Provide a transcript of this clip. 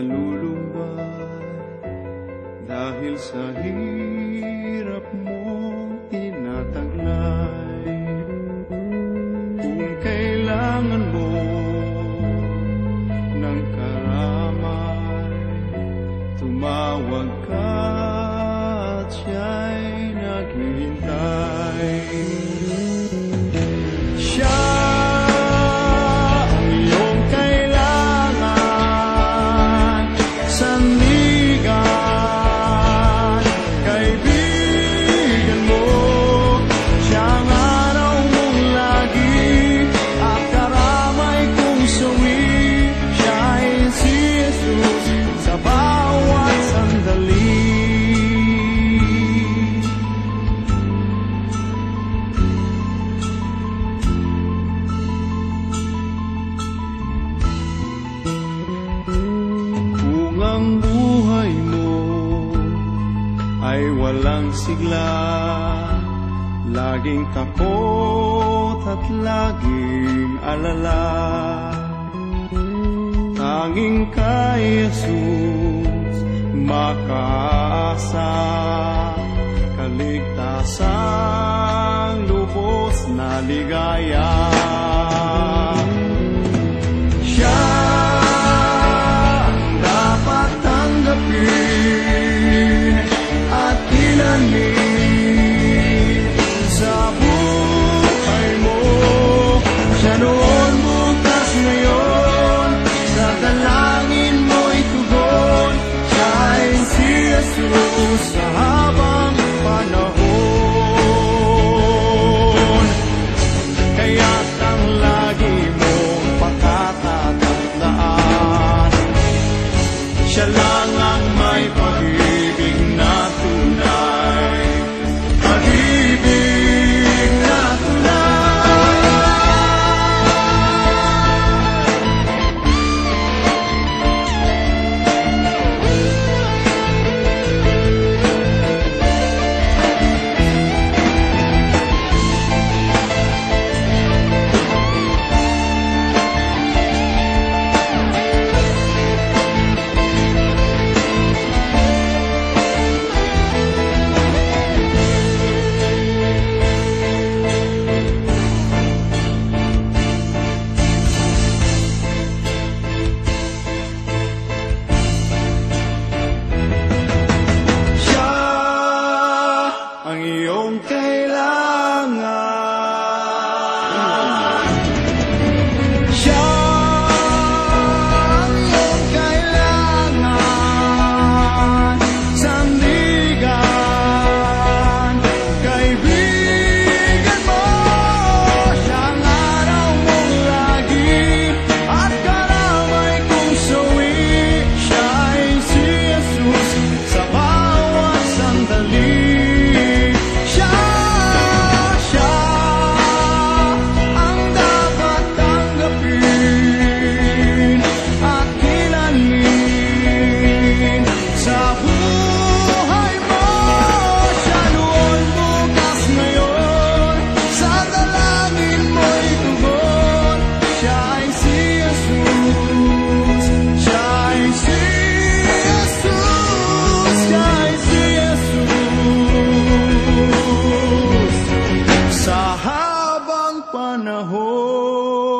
nalulumbay dahil sa hirap mo tinataglay. Kung kailangan mo ng karamay, tumawag ka walang sigla. Laging takot at laging alala. Tanging kay Jesus makaasa Kaligtasang lubos na ligaya 是不是 Oh.